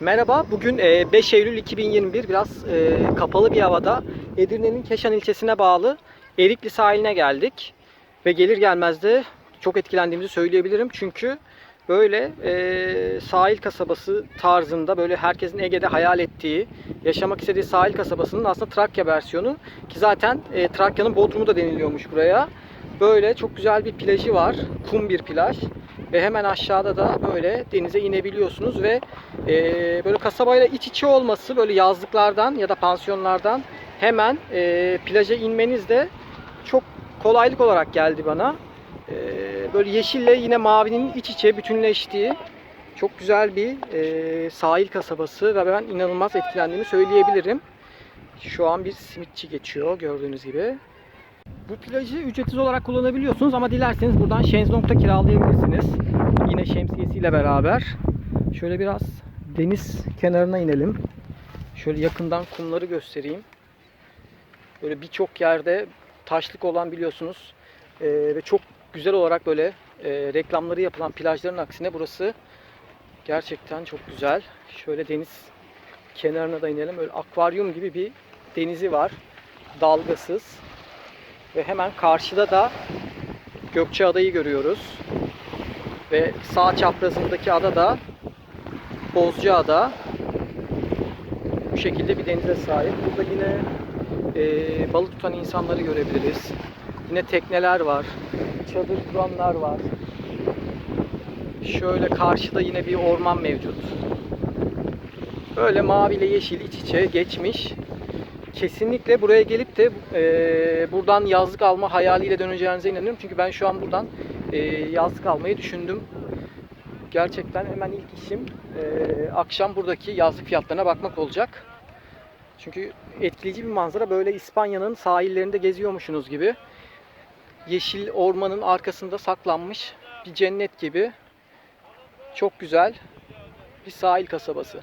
Merhaba, bugün e, 5 Eylül 2021 biraz e, kapalı bir havada Edirne'nin Keşan ilçesine bağlı Erikli sahiline geldik. Ve gelir gelmez de çok etkilendiğimizi söyleyebilirim. Çünkü böyle e, sahil kasabası tarzında böyle herkesin Ege'de hayal ettiği, yaşamak istediği sahil kasabasının aslında Trakya versiyonu. Ki zaten e, Trakya'nın Bodrum'u da deniliyormuş buraya. Böyle çok güzel bir plajı var. Kum bir plaj. Ve hemen aşağıda da böyle denize inebiliyorsunuz ve e, böyle kasabayla iç içe olması böyle yazlıklardan ya da pansiyonlardan hemen e, plaja inmeniz de çok kolaylık olarak geldi bana. E, böyle yeşille yine mavinin iç içe bütünleştiği çok güzel bir e, sahil kasabası ve ben inanılmaz etkilendiğimi söyleyebilirim. Şu an bir simitçi geçiyor gördüğünüz gibi. Bu plajı ücretsiz olarak kullanabiliyorsunuz ama dilerseniz buradan şezlongda kiralayabilirsiniz. Yine şemsiyesiyle beraber. Şöyle biraz deniz kenarına inelim. Şöyle yakından kumları göstereyim. Böyle birçok yerde taşlık olan biliyorsunuz Ee, ve çok güzel olarak böyle e, reklamları yapılan plajların aksine burası gerçekten çok güzel. Şöyle deniz kenarına da inelim. Böyle akvaryum gibi bir denizi var. Dalgasız. Ve hemen karşıda da Gökçeada'yı görüyoruz. Ve sağ çaprazındaki ada da Bozcaada. Bu şekilde bir denize sahip. Burada yine e, balık tutan insanları görebiliriz. Yine tekneler var. Çadır kuranlar var. Şöyle karşıda yine bir orman mevcut. Böyle mavi ile yeşil iç içe geçmiş kesinlikle buraya gelip de e, buradan yazlık alma hayaliyle döneceğinize inanıyorum. Çünkü ben şu an buradan e, yazlık almayı düşündüm. Gerçekten hemen ilk işim e, akşam buradaki yazlık fiyatlarına bakmak olacak. Çünkü etkileyici bir manzara böyle İspanya'nın sahillerinde geziyormuşsunuz gibi. Yeşil ormanın arkasında saklanmış bir cennet gibi. Çok güzel bir sahil kasabası.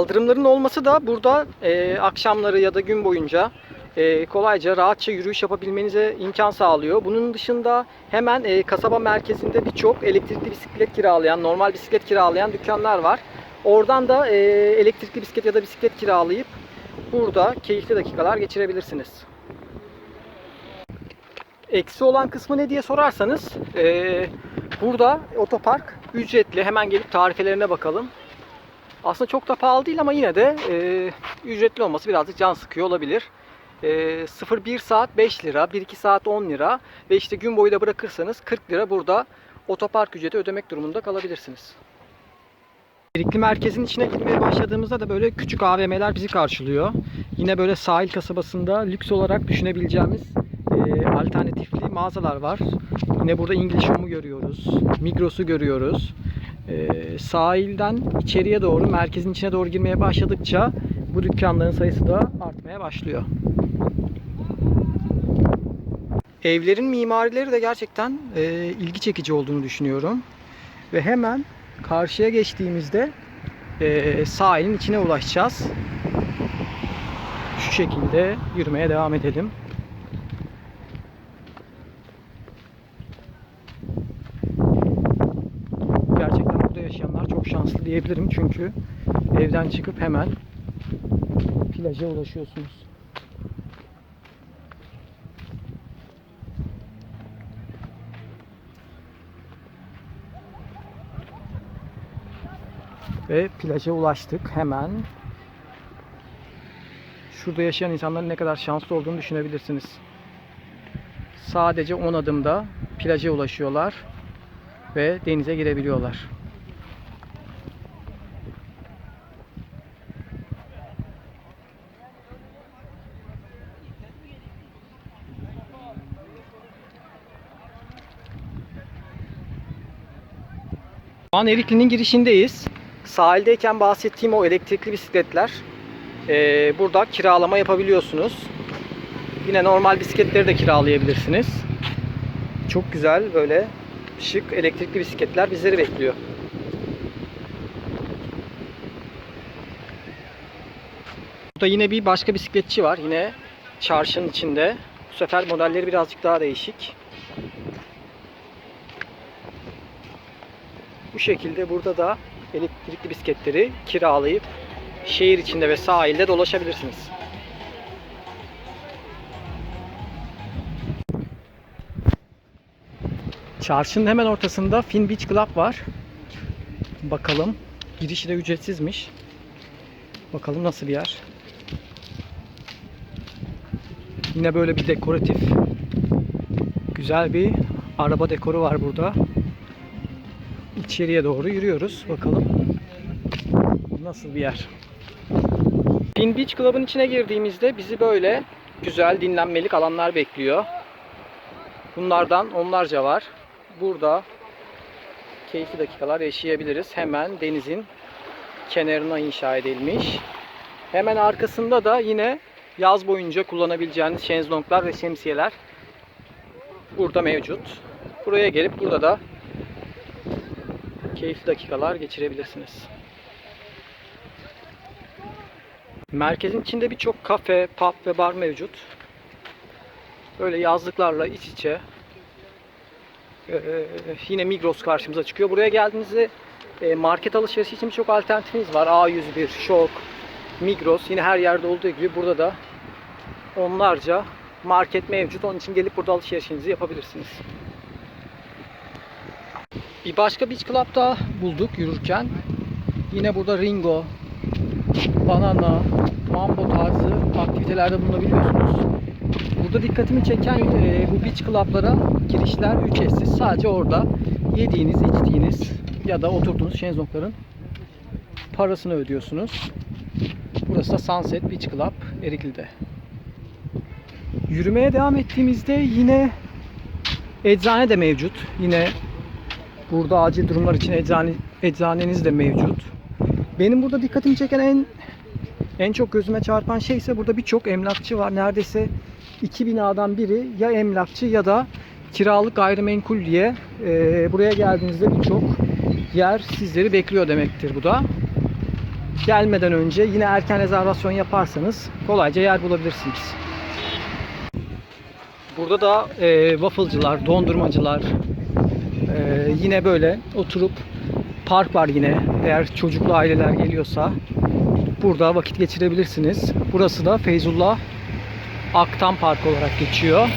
Kaldırımların olması da burada e, akşamları ya da gün boyunca e, kolayca rahatça yürüyüş yapabilmenize imkan sağlıyor. Bunun dışında hemen e, kasaba merkezinde birçok elektrikli bisiklet kiralayan, normal bisiklet kiralayan dükkanlar var. Oradan da e, elektrikli bisiklet ya da bisiklet kiralayıp burada keyifli dakikalar geçirebilirsiniz. Eksi olan kısmı ne diye sorarsanız e, burada otopark ücretli. Hemen gelip tarifelerine bakalım. Aslında çok da pahalı değil ama yine de e, ücretli olması birazcık can sıkıyor olabilir. E, 0-1 saat 5 lira, 1-2 saat 10 lira ve işte gün boyu da bırakırsanız 40 lira burada otopark ücreti ödemek durumunda kalabilirsiniz. Erikli merkezin içine gitmeye başladığımızda da böyle küçük AVM'ler bizi karşılıyor. Yine böyle sahil kasabasında lüks olarak düşünebileceğimiz e, alternatifli mağazalar var. Yine burada İngiliz Home'u görüyoruz, Migros'u görüyoruz. Ee, sahilden içeriye doğru, merkezin içine doğru girmeye başladıkça bu dükkanların sayısı da artmaya başlıyor. Evlerin mimarileri de gerçekten e, ilgi çekici olduğunu düşünüyorum. Ve hemen karşıya geçtiğimizde e, sahilin içine ulaşacağız. Şu şekilde yürümeye devam edelim. gerçekten burada yaşayanlar çok şanslı diyebilirim çünkü evden çıkıp hemen plaja ulaşıyorsunuz. Ve plaja ulaştık hemen. Şurada yaşayan insanların ne kadar şanslı olduğunu düşünebilirsiniz. sadece 10 adımda plaja ulaşıyorlar ve denize girebiliyorlar. Şu an Erikli'nin girişindeyiz. Sahildeyken bahsettiğim o elektrikli bisikletler eee, burada kiralama yapabiliyorsunuz. Yine normal bisikletleri de kiralayabilirsiniz. Çok güzel böyle şık elektrikli bisikletler bizleri bekliyor. Burada yine bir başka bisikletçi var. Yine çarşının içinde. Bu sefer modelleri birazcık daha değişik. Şekilde burada da elektrikli bisikletleri kiralayıp şehir içinde ve sahilde dolaşabilirsiniz. Çarşının hemen ortasında Fin Beach Club var. Bakalım. Girişi de ücretsizmiş. Bakalım nasıl bir yer. Yine böyle bir dekoratif güzel bir araba dekoru var burada. İçeriye doğru yürüyoruz. Bakalım nasıl bir yer. Fin Beach Club'ın içine girdiğimizde bizi böyle güzel dinlenmelik alanlar bekliyor. Bunlardan onlarca var. Burada keyifli dakikalar yaşayabiliriz. Hemen denizin kenarına inşa edilmiş. Hemen arkasında da yine yaz boyunca kullanabileceğiniz şezlonglar ve şemsiyeler burada mevcut. Buraya gelip burada da keyifli dakikalar geçirebilirsiniz. Merkezin içinde birçok kafe, pub ve bar mevcut. Böyle yazlıklarla iç içe. Ee, yine Migros karşımıza çıkıyor. Buraya geldiğinizde e, market alışverişi için birçok alternatifiniz var. A101, Şok, Migros. Yine her yerde olduğu gibi burada da onlarca market mevcut. Onun için gelip burada alışverişinizi yapabilirsiniz. Bir başka beach club daha bulduk yürürken. Yine burada Ringo, Banana, Mambo tarzı aktivitelerde bulunabiliyorsunuz. Burada dikkatimi çeken e, bu beach club'lara girişler ücretsiz. Sadece orada yediğiniz, içtiğiniz ya da oturduğunuz şezlongların parasını ödüyorsunuz. Burası da Sunset Beach Club Erikli'de. Yürümeye devam ettiğimizde yine eczane de mevcut. Yine burada acil durumlar için eczane, eczaneniz de mevcut. Benim burada dikkatimi çeken en en çok gözüme çarpan şey ise burada birçok emlakçı var. Neredeyse iki binadan biri ya emlakçı ya da kiralık gayrimenkul diye e, buraya geldiğinizde birçok yer sizleri bekliyor demektir bu da. Gelmeden önce yine erken rezervasyon yaparsanız kolayca yer bulabilirsiniz. Burada da e, wafflecılar, dondurmacılar, e, yine böyle oturup park var yine. Eğer çocuklu aileler geliyorsa burada vakit geçirebilirsiniz. Burası da Feyzullah Aktan Park olarak geçiyor.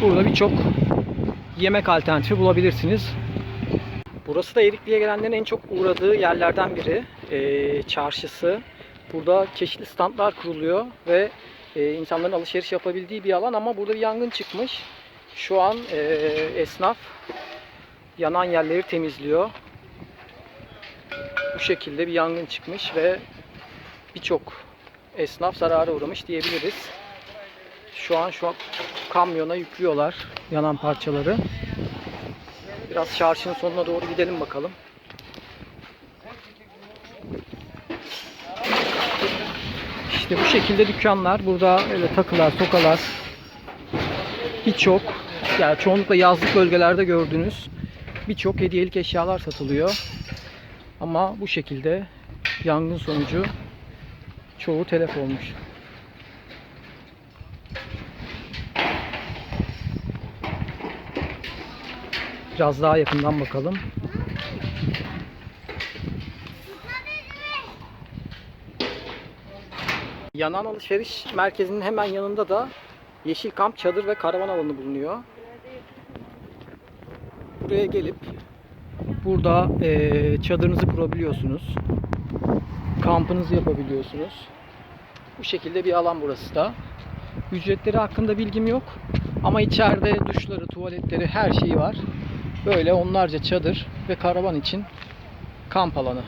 Burada birçok yemek alternatifi bulabilirsiniz. Burası da Erikli'ye gelenlerin en çok uğradığı yerlerden biri. Ee, çarşısı. Burada çeşitli standlar kuruluyor ve e, insanların alışveriş yapabildiği bir alan ama burada bir yangın çıkmış. Şu an e, esnaf yanan yerleri temizliyor. Bu şekilde bir yangın çıkmış ve birçok esnaf zarara uğramış diyebiliriz. Şu an şu an kamyona yüklüyorlar yanan parçaları. Biraz çarşının sonuna doğru gidelim bakalım. İşte bu şekilde dükkanlar. Burada öyle takılar, tokalar birçok yani çoğunlukla yazlık bölgelerde gördüğünüz birçok hediyelik eşyalar satılıyor. Ama bu şekilde yangın sonucu çoğu telef olmuş. Biraz daha yakından bakalım. Yanan alışveriş merkezinin hemen yanında da Yeşil Kamp çadır ve karavan alanı bulunuyor. Buraya gelip burada eee, çadırınızı kurabiliyorsunuz. Kampınızı yapabiliyorsunuz. Bu şekilde bir alan burası da. Ücretleri hakkında bilgim yok. Ama içeride duşları, tuvaletleri, her şeyi var. Böyle onlarca çadır ve karavan için kamp alanı.